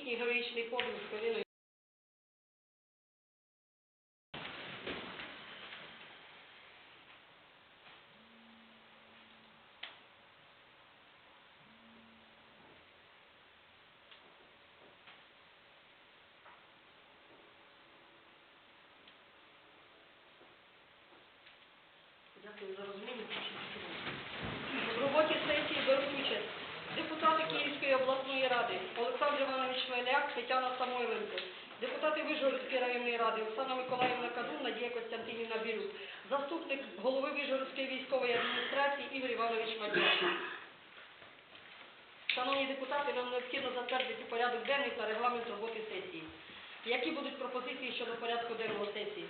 Їхній героїчний подвиг хвилиною. Дякую за розуміння. В роботі сесії беруть участь депутати Київської обласної ради Олександр Іванович Шмеляк, Тетяна Самойленко, депутати Вижгородської районної ради Оксана Миколаївна Кадун, Надія Костянтинівна Бірюк, заступник голови Вижгородської військової адміністрації Ігор Іванович Мадяш. Шановні депутати, нам необхідно затвердити порядок денний та регламент роботи сесії. Які будуть пропозиції щодо порядку денного сесії?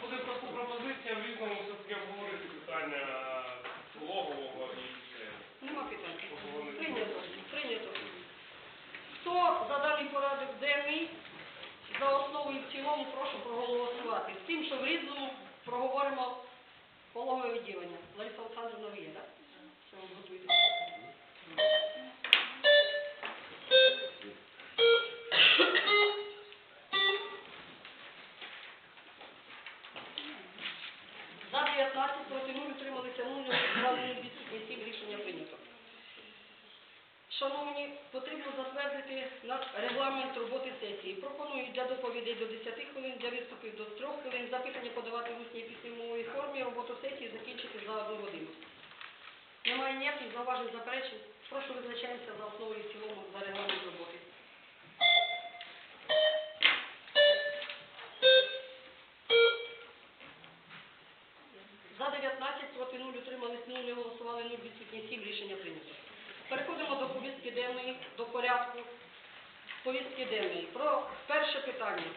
Буде просто пропозиція в різному все-таки обговорити питання логового і. Нема питань. Прийнято. Прийнято. Хто за даний порядок денний за основу і в цілому прошу проголосувати. З тим, що в різному проговоримо пологове відділення. Лариса Олександровна ви є, так? Шановні, потрібно затвердити регламент роботи сесії. Пропоную для доповідей до 10 хвилин, для виступів до 3 хвилин, запитання подавати в усній письмовій формі, роботу сесії закінчити за 1 годину. Немає ніяких зауважень, заперечень. Прошу визначаємося за основу і в цілому за регламент роботи. Повістки денної, до порядку повістки денної. Про перше питання.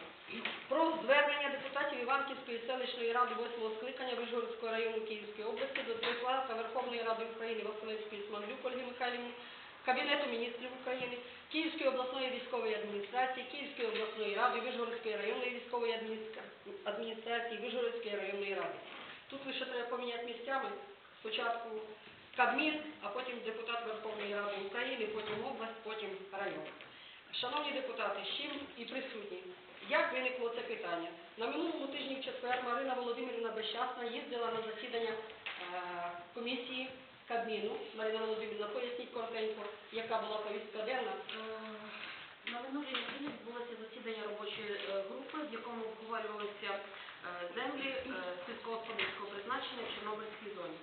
Про звернення депутатів Іванківської селищної ради 8 скликання Вижгородського району Київської області до Президента Верховної Ради України Василевської Смаглюк Ольги Михайлівни, Кабінету міністрів України, Київської обласної військової адміністрації, Київської обласної ради, Вижгородської районної військової адміністрації, Вижгородської районної ради. Тут лише треба поміняти місцями. Спочатку Кабмін, а потім депутат Верховної Ради України, потім область, потім район. Шановні депутати, з чим і присутні, як виникло це питання? На минулому тижні в четвер Марина Володимирівна Безщасна їздила на засідання е, комісії Кабміну. Марина Володимирівна, поясніть коротенько, яка була повістка денна. Е, На минулій неділі відбулося засідання робочої е, групи, в якому обговорювалися землі сільськогосподарського призначення в Чорнобильській зоні.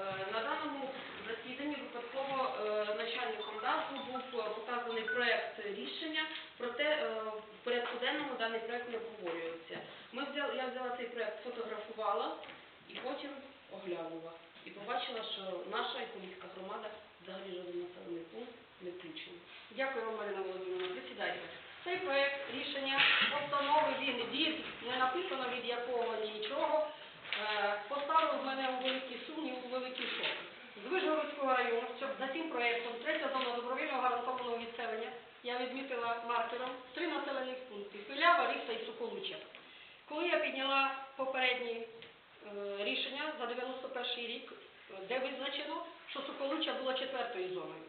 Е, На даному засіданні випадково е, начальником ДАЗу був е, показаний проект рішення, проте в порядку денному даний проект не обговорюється. Ми взяли, я взяла цей проект, фотографувала і потім оглянула. І побачила, що наша Іконівська громада взагалі жоден населений пункт не включений. Дякую вам, Марина Володимирівна. Присідайте. Цей проект рішення постанови він від, не написано від якого нічого, поставив мене у великий сумнів, у великий шок. З Вижгородського району, щоб за цим проектом, третя зона добровільного гарантованого відселення, я відмітила маркером три населених пункти – Пилява, Ріса і Соколуча. Коли я підняла попередні е, рішення за 91 рік, е, де визначено, що Соколуча була четвертою зоною.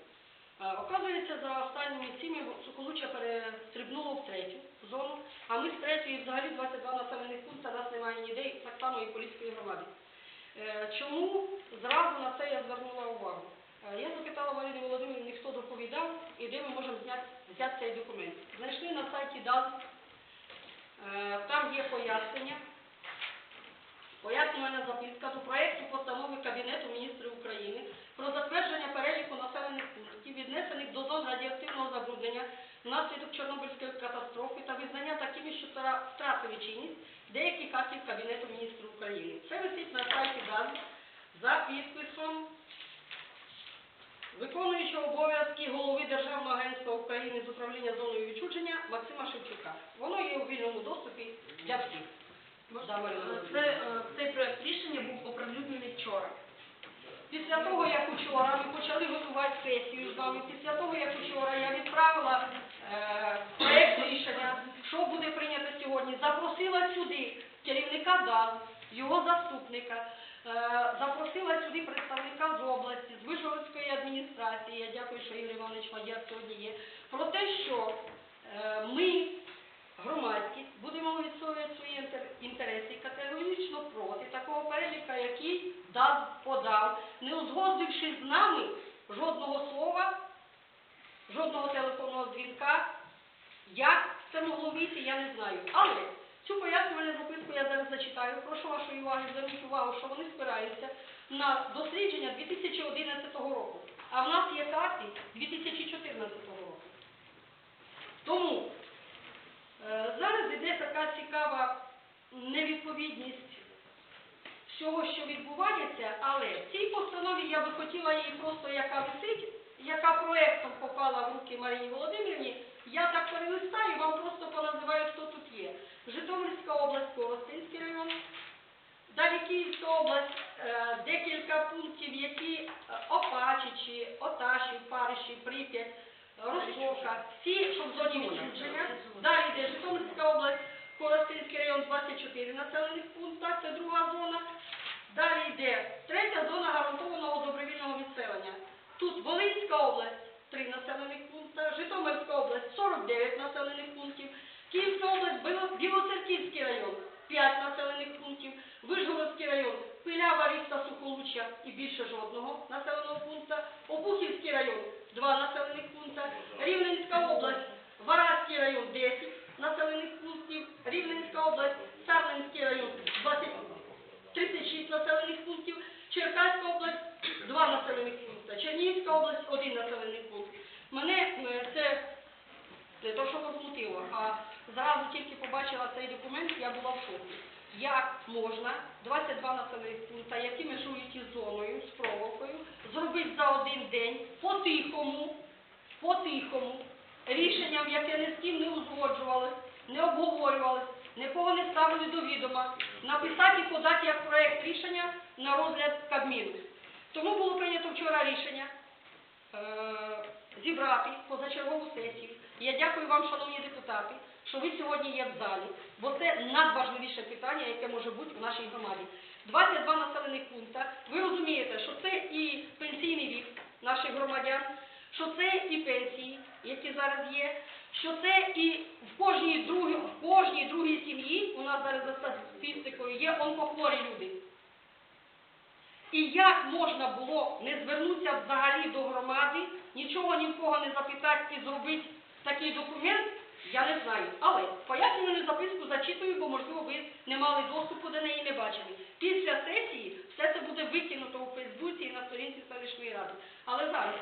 За останніми цими Соколуччя перестрибнуло в третю зону, а ми з третьої взагалі 22 населених пункти, нас немає ніде, так само і Поліської громади. Е, Чому зразу на це я звернула увагу? Е, Я запитала Валерію Володимирівну, хто доповідав і де ми можемо зняти, взяти цей документ. Знайшли на сайті ДАЗ, Е, там є пояснення, Пояснювальна записка до проекту постанови Кабінету міністрів України про затвердження переліку населених пунктів, віднесених до зон радіоактивного забруднення внаслідок Чорнобильської катастрофи та визнання такими, що втра- втратили чинність деяких актів Кабінету міністрів України. Це висить на сайті ДАЗ за підписом виконуючого обов'язки голови Державного агентства України з управління зоною відчуження Максима Шевчука. Воно є у вільному доступі для всіх. Це, е, цей проект рішення був оприлюднений вчора. Після того, як учора ми почали готувати сесію з вами, після того, як учора я відправила е, проект рішення, що буде прийнято сьогодні, запросила сюди керівника ДАЗ, його заступника, е, запросила сюди представника з області, з Вишгородської адміністрації, я дякую, що Ігор Іванович Мадяр сьогодні є, про те, що е, ми, громадськість, будемо відстоювати свої інтереси категорично проти такого переліка, який ДАЗ подав, не узгодивши з нами жодного слова, жодного телефонного дзвінка. Як це могло вийти, я не знаю. Але цю пояснювальну записку я зараз зачитаю. Прошу вашої уваги, зверніть увагу, що вони спираються на дослідження 2011 року. А в нас є карти 2014 року. Тому зараз іде така цікава невідповідність всього, що відбувається, але в цій постанові я би хотіла її просто, яка висить, яка проектом попала в руки Марії Володимирівні, я так перелистаю, вам просто поназиваю, хто тут є. Житомирська область, Коростинський район, далі Київська область, е, декілька пунктів, які е, Опачичі, Оташів, Париші, Прип'ять, Ростовка, всі, що в зоні відчуження. Далі йде Житомирська область, Коростинський район, 24 населених пункта, це друга зона. Далі йде третя зона гарантованого добровільного відселення. Тут Волинська область, 3 населених пункта, Житомирська область, 49 населених пунктів, Київська область, Біло- Білоцерківський район, 5 населених пунктів, Вишгородський район, Пилява, Ріста, Сухолуччя і більше жодного населеного пункта, Обухівський район, 2 населених пункта, Рівненська область, Вараський район, 10 населених пунктів, Рівненська область, Сарненський район, 20 36 населених пунктів, Черкаська область 2 населених пункти, Чернігівська область 1 населений пункт. Мене е, це не то, що возмутило, а зразу тільки побачила цей документ, я була в шокі. Як можна 22 населених пункти, які межують із зоною, з проволокою, зробити за один день по-тихому, по-тихому, рішенням, яке ні з ким не узгоджувалось, не обговорювалось, нікого не ставили до відома, написати і подати як проект рішення на розгляд Кабміну. Тому було прийнято вчора рішення е, зібрати позачергову сесію. Я дякую вам, шановні депутати, що ви сьогодні є в залі, бо це надважливіше питання, яке може бути в нашій громаді. 22 населених пункта. Ви розумієте, що це і пенсійний вік наших громадян, що це і пенсії, які зараз є, що це і в кожній другій, в кожній другій сім'ї, у нас зараз за статистикою, є онкохворі люди. І як можна було не звернутися взагалі до громади, нічого ні в кого не запитати і зробити такий документ, я не знаю. Але пояснювальну записку зачитую, бо, можливо, ви не мали доступу до неї не бачили. Після сесії все це буде викинуто у Фейсбуці і на сторінці селищної ради. Але зараз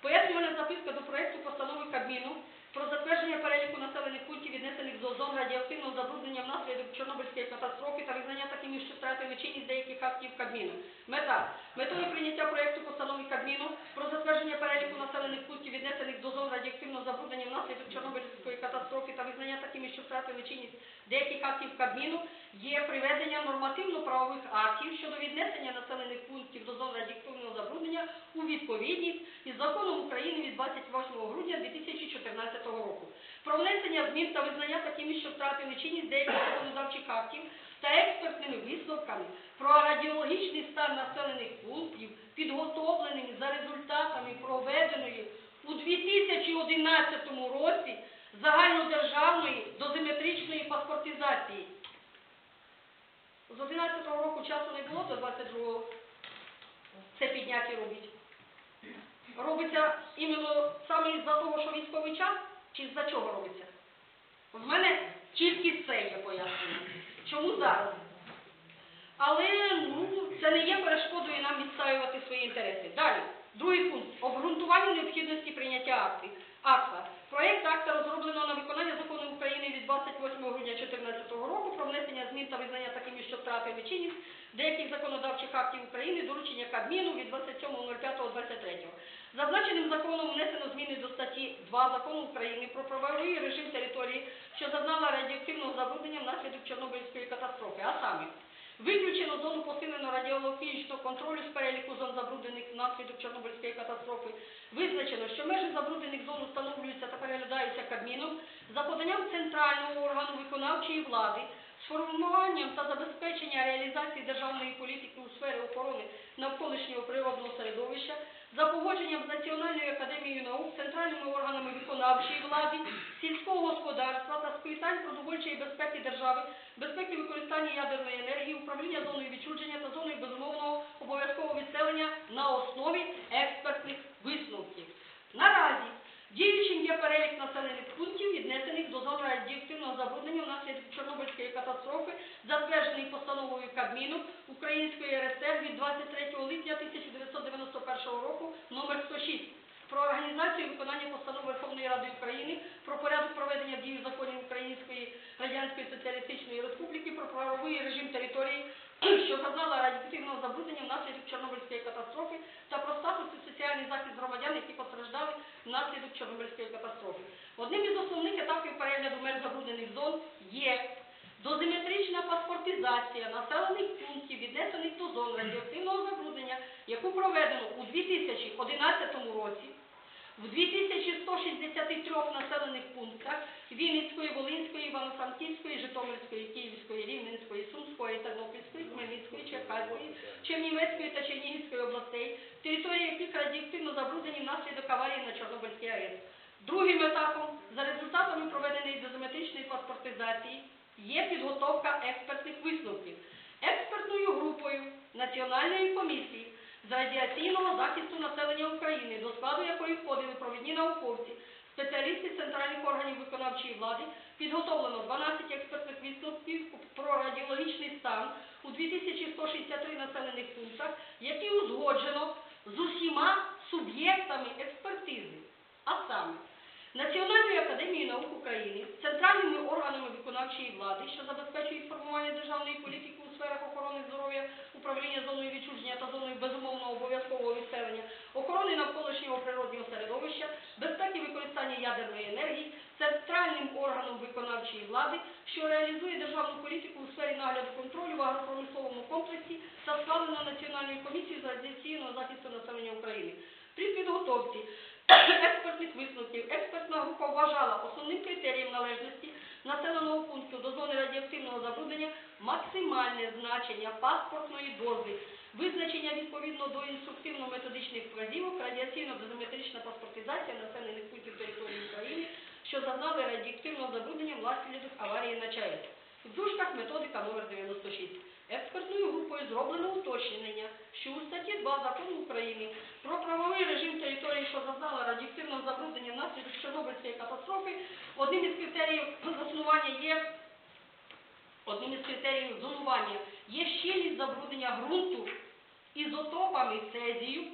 пояснювальна записка до проекту постанови Кабміну про затвердження переліку населених пунктів, віднесених до зон радіоактивного забруднення внаслідок Чорнобильської катастрофи та визнання такими, що втратили чинність деяких актів Кабміну. Мета. Метою прийняття проекту постанови Кабміну про затвердження переліку населених пунктів, віднесених до зон радіоактивного забруднення внаслідок Чорнобильської катастрофи та визнання такими, що втратили чинність. Деяких актів Кабміну, є приведення нормативно-правових актів щодо віднесення населених пунктів до зон радіоактивного забруднення у відповідність із законом України від 28 грудня 2014 року. Про внесення змін та визнання такими, що втратили чинність деяких законодавчих актів та експертними висновками про радіологічний стан населених пунктів, підготовленими за результатами проведеної у 2011 році загальнодержавної дозиметричної паспортизації. З 11 року часу не було до 22-го це підняті робить. Робиться іменно саме із-за того, що військовий час, чи з-за чого робиться? В мене тільки це є пояснення. Чому зараз? Але ну, це не є перешкодою нам відстоювати свої інтереси. Далі, другий пункт. Обґрунтування необхідності прийняття актів. Акта. Проєкт акта розроблено на виконання закону України від 28 грудня 2014 року про внесення змін та визнання такими, що втратили чинність деяких законодавчих актів України, доручення Кабміну від 27.05.23. Зазначеним законом внесено зміни до статті 2 Закону України про правовий режим території, що зазнала радіоактивного забруднення внаслідок Чорнобильської катастрофи, а саме Виключено зону посиленого радіологічного контролю з переліку зон забруднених внаслідок Чорнобильської катастрофи. Визначено, що межі забруднених зон встановлюються та переглядаються Кабміном за поданням центрального органу виконавчої влади, з формуванням та забезпечення реалізації державної політики у сфері охорони навколишнього природного середовища, за погодженням з Національною академією наук, центральними органами виконавчої влади, сільського господарства та з питань продовольчої безпеки держави, безпеки використання ядерної енергії, управління зоною відчуження та зоною безумовного обов'язкового відселення на основі експертних висновків. Наразі діючим є перелік населених пунктів, віднесених до зони радіоактивного забруднення внаслідок Чорнобильської катастрофи, затверджений постановою Кабміну Української РСР від 23 липня 1991 року номер 106 про організацію і виконання постанови Верховної Ради України про порядок проведення дії законів Української Радянської Соціалістичної Республіки про правовий режим території, що зазнала радіоактивного забруднення внаслідок Чорнобильської катастрофи та про статус і соціальний захист громадян, які постраждали внаслідок Чорнобильської катастрофи. Одним із основних етапів перегляду меж забруднених зон є дозиметрична паспортизація населених пунктів, віднесених до зон радіоактивного забруднення, яку проведено у 2011 році в 2163 населених пунктах Вінницької, Волинської, Івано-Франківської, Житомирської, Київської, Рівненської, Сумської, Тернопільської, Хмельницької, Черкаської, Чернівецької та Чернігівської областей, території яких радіоактивно забруднені внаслідок аварії на Чорнобильській АЕС. Другим етапом, за результатами проведеної дозиметричної паспортизації, є підготовка експертних висновків. Експертною групою Національної комісії радіаційного захисту населення України, до складу якої входили провідні науковці, спеціалісти центральних органів виконавчої влади, підготовлено 12 експертних висновків про радіологічний стан у 2163 населених пунктах, які узгоджено з усіма суб'єктами експертизи, а саме Національною академією наук України, центральними органами виконавчої влади, що забезпечують формування державної політики у сферах охорони здоров'я, управління зоною відчуження та зоною безумовного обов'язкового відселення, охорони навколишнього природнього середовища, безпеки використання ядерної енергії, центральним органом виконавчої влади, що реалізує державну політику у сфері нагляду контролю в агропромисловому комплексі та схвалено Національною комісією з радіаційного захисту населення України. При підготовці експертних висновків експертна група вважала основним критерієм належності населеного пункту до зони радіоактивного забруднення максимальне значення паспортної дози, визначення відповідно до інструктивно-методичних вказівок, радіаційно-дозиметрична паспортизація населених пунктів території України, що зазнали радіоактивного забруднення внаслідок аварії на ЧАЕС. В дужках методика номер 96. Експертною групою зроблено уточнення, що у статті 2 Закону України про правовий режим території, що зазнала радіоактивного забруднення внаслідок Чорнобильської катастрофи, одним із критеріїв заснування є одним із критеріїв зонування є щільність забруднення ґрунту ізотопами цезію,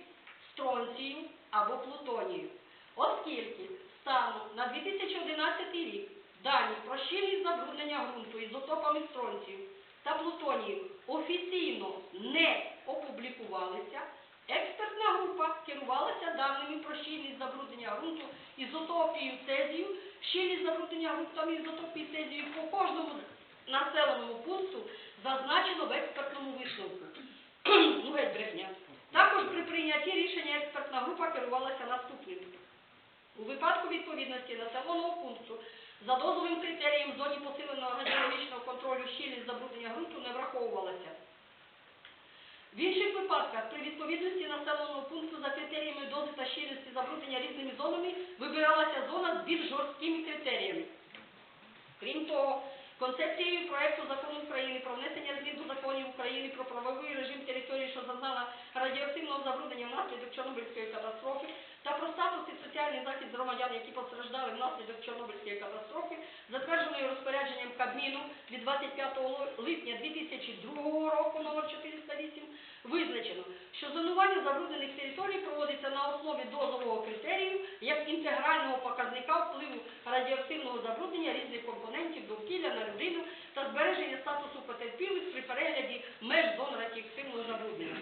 стронцію або плутонію. Оскільки станом на 2011 рік дані про щільність забруднення ґрунту ізотопами стронцію та плутонію офіційно не опублікувалися, експертна група керувалася даними про щільність забруднення ґрунту ізотопією цезію, щільність забруднення ґрунтами ізотопії цезію по кожному населеному пункту зазначено в експертному висновку. ну, геть брехня. Також при прийнятті рішення експертна група керувалася наступним. У випадку відповідності населеного пункту за дозовим критерієм в зоні посиленого радіологічного контролю щільність забруднення ґрунту не враховувалася. В інших випадках при відповідності населеного пункту за критеріями дози та щирості забруднення різними зонами вибиралася зона з більш жорсткими критеріями. Крім того, концепцією проєкту закону України про внесення змін до законів України про правовий режим території, що зазнала радіоактивного забруднення внаслідок Чорнобильської катастрофи, та про статус і соціальний захист громадян, які постраждали внаслідок Чорнобильської катастрофи, затвердженою розпорядженням Кабміну від 25 липня 2002 року номер 408, визначено, що зонування забруднених територій проводиться на основі дозового критерію як інтегрального показника впливу радіоактивного забруднення різних компонентів довкілля на людину та збереження статусу потерпілих при перегляді меж зон радіоактивного забруднення.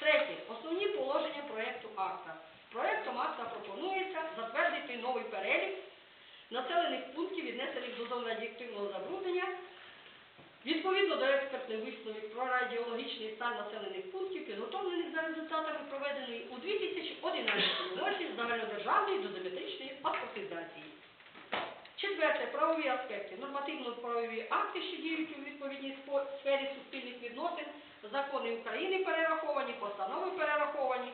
Третє. Основні положення проекту акта. Проектом акта пропонується затвердити новий перелік населених пунктів, віднесених до зон радіоактивного забруднення, Відповідно до експертних висновок про радіологічний стан населених пунктів, підготовлених за результатами проведеної у 2011 році загальнодержавної дозиметричної паспортизації. Четверте, правові аспекти. Нормативно-правові акти, що діють у відповідній сфері суспільних відносин, закони України перераховані, постанови перераховані.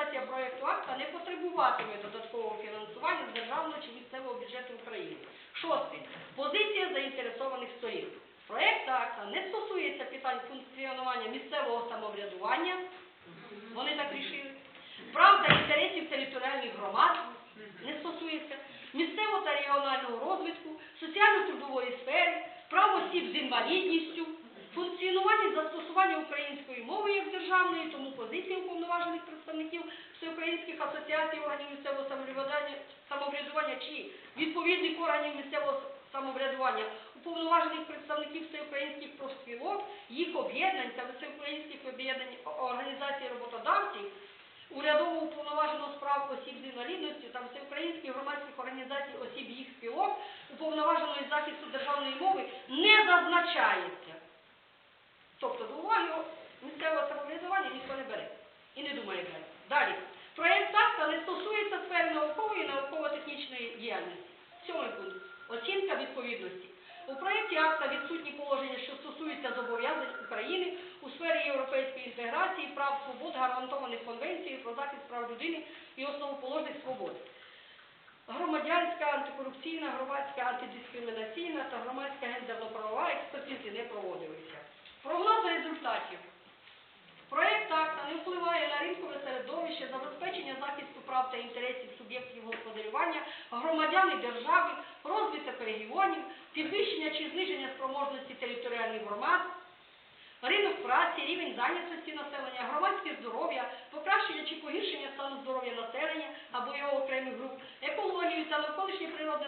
Реалізація проєкту акта не потребуватиме додаткового фінансування з державного чи місцевого бюджету України. Шосте. Позиція заінтересованих сторін. Проєкт акта не стосується питань функціонування місцевого самоврядування. Вони так рішили. Прав та інтересів територіальних громад не стосується. Місцевого та регіонального розвитку, соціально-трудової сфери, прав осіб з інвалідністю, функціонування застосування української мови як державної, тому позиції уповноважених представників всеукраїнських асоціацій органів місцевого самоврядування, самоврядування чи відповідних органів місцевого самоврядування, уповноважених представників всеукраїнських профспілок, їх об'єднань та всеукраїнських об'єднань організацій роботодавців, урядово уповноваженого справ осіб з інвалідністю та всеукраїнських громадських організацій осіб їх спілок, уповноваженого із захисту державної мови не зазначається. Тобто до уваги місцевого самоврядування ніхто не бере і не думає брати. Далі. Проєкт акта не стосується сфери наукової і науково-технічної діяльності. Сьомий пункт. Оцінка відповідності. У проєкті акта відсутні положення, що стосуються зобов'язань України у сфері європейської інтеграції, прав свобод, гарантованих Конвенцією про захист прав людини і основоположних свобод. Громадянська, антикорупційна, громадська антидискримінаційна та громадська гендерно-правова експертизи не проводилися. Прогноз результатів. Проєкт акта не впливає на ринкове середовище, забезпечення захисту прав та інтересів суб'єктів господарювання, громадян держави, розвиток регіонів, підвищення чи зниження спроможності територіальних громад, ринок праці, рівень зайнятості населення, громадське здоров'я, покращення чи погіршення стану здоров'я населення або його окремих груп, екологію та навколишнє природне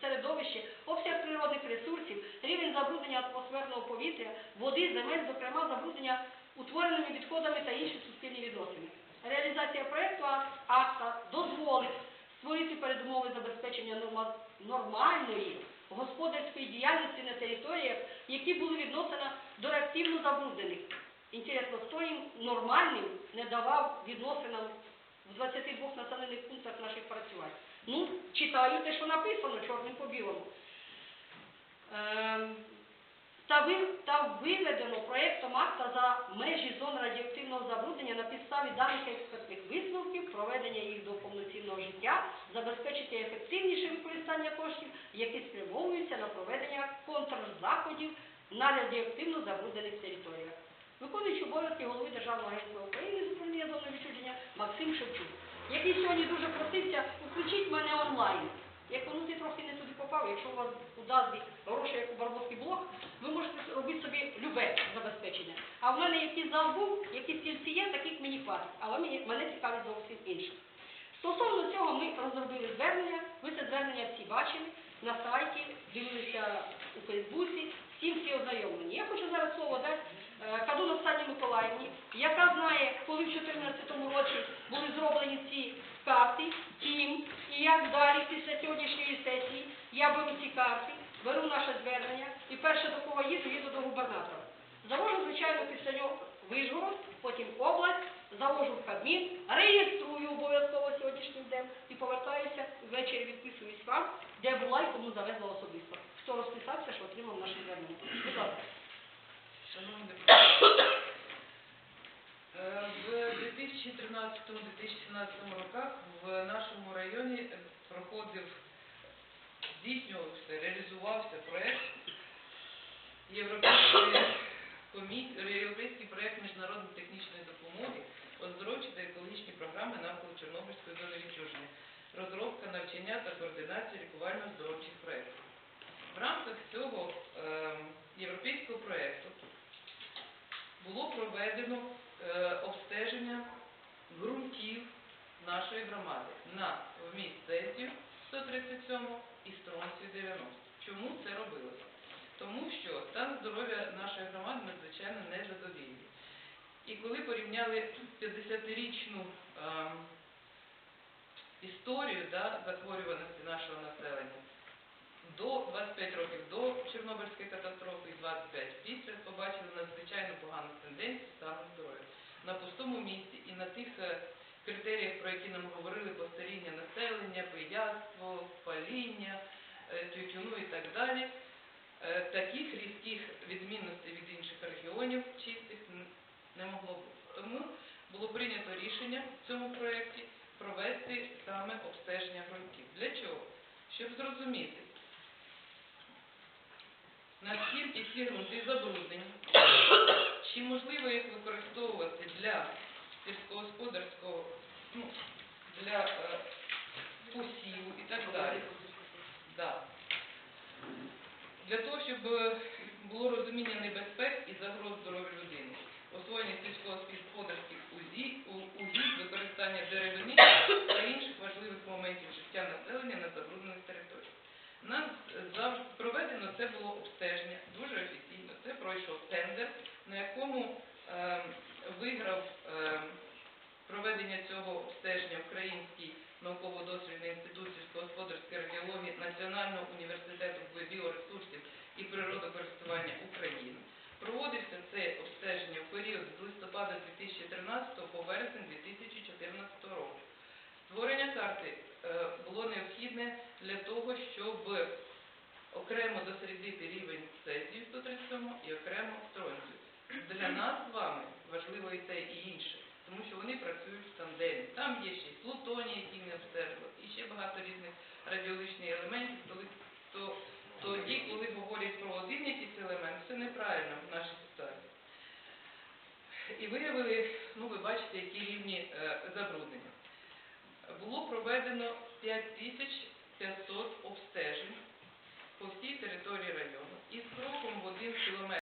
середовище, обсяг природних ресурсів, рівень забруднення атмосферного повітря, води, земель, зокрема забруднення утвореними відходами та інші суспільні відносини. Реалізація проєкту ак- акта дозволить створити передумови забезпечення норма- нормальної господарської діяльності на територіях, які були відносини до реактивно забруднених. Інтересно, хто їм нормальним не давав відносинам в 22 населених пунктах наших працювань. Ну, читаю те, що написано чорним по білому. Ем, та виведено проєктом акта за межі зон радіоактивного забруднення на підставі даних експертних висновків, проведення їх до повноцінного життя, забезпечити ефективніше використання коштів, які спрямовуються на проведення контрзаходів на радіоактивно забруднених територіях. Виконуючи обов'язки голови Державного агентства України з управління зони відчуження Максим Шевчук, який сьогодні дуже просився, включіть мене онлайн. Як ти трохи не туди попав, якщо у вас у дазві гроші, як у Барбовський блок, ви можете робити собі любе забезпечення. А в мене який зал був, які стільці є, таких мені хватить. Але мені, мене цікавить зовсім інше. Стосовно цього ми розробили звернення, ви це звернення всі бачили на сайті, дивилися у Фейсбуці, всім всі ознайомлені. Я хочу зараз слово дати е, Кадун Оксані Миколаївні, яка знає, коли в 2014 році були зроблені ці карти, ким і як далі після сьогоднішньої сесії я беру ці карти, беру наше звернення і перше до кого їду, їду до губернатора. Завожу, звичайно, після нього Вишгород, потім область, завожу в Кабмін, реєструю обов'язково сьогоднішній день і повертаюся ввечері відписуюсь вам, де була і кому завезла особисто. Хто розписався, що отримав наше звернення. Будь ласка. Шановні депутати, 2015-2017 роках в нашому районі е, проходив, здійснювався, реалізувався проєкт Європейський, проєкт міжнародної технічної допомоги оздоровчі та екологічні програми навколо Чорнобильської зони відчуження, розробка навчання та координація лікувально-оздоровчих проєктів. В рамках цього ем, європейського проєкту було проведено е, обстеження ґрунтів нашої громади на вміст цезію 137 і стронцію 90. Чому це робилося? Тому що стан здоров'я нашої громади надзвичайно незадовільний. І коли порівняли 50-річну ем, історію да, захворюваності нашого населення до 25 років до Чорнобильської катастрофи і 25 після, побачили надзвичайно погану тенденцію стану здоров'я. На пустому місці і на тих е, критеріях, про які нам говорили, постаріння населення, пияцтво, паління, е, тютюну і так далі, е, таких різких відмінностей від інших регіонів чистих не могло бути. Тому було прийнято рішення в цьому проєкті провести саме обстеження ґрунтів. Для чого? Щоб зрозуміти, наскільки ці ґрунти забруднені, чи можливо їх використовувати для сільськогосподарського, ну, для е, посіву і так далі. Да. Для того, щоб е, було розуміння небезпек і загроз здоров'ю людини, освоєння сільськогосподарських угідь, використання деревини та інших важливих моментів життя населення на забруднених територіях. Нас завжди проведено це було обстеження дуже офіційно. Це пройшов тендер, на якому ем, виграв ем, проведення цього обстеження Український науково-дослідний інститут сільськогосподарської радіології Національного університету біоресурсів і природокористування України. Проводився це обстеження в період з листопада 2013 по вересень 2014 року. Створення карти е, було необхідне для того, щоб окремо дослідити рівень цезію 137 і окремо стронцію. Для нас з вами важливо і те, і інше, тому що вони працюють в тандемі. Там є ще й плутоній, який ми обстежували, і ще багато різних радіологічних елементів. То тоді, коли говорять про один якийсь елемент, це неправильно в нашій ситуації. І виявили, ну ви бачите, які рівні е, забруднення. Було проведено 5500 обстежень по всій території району із кроком в один кілометр.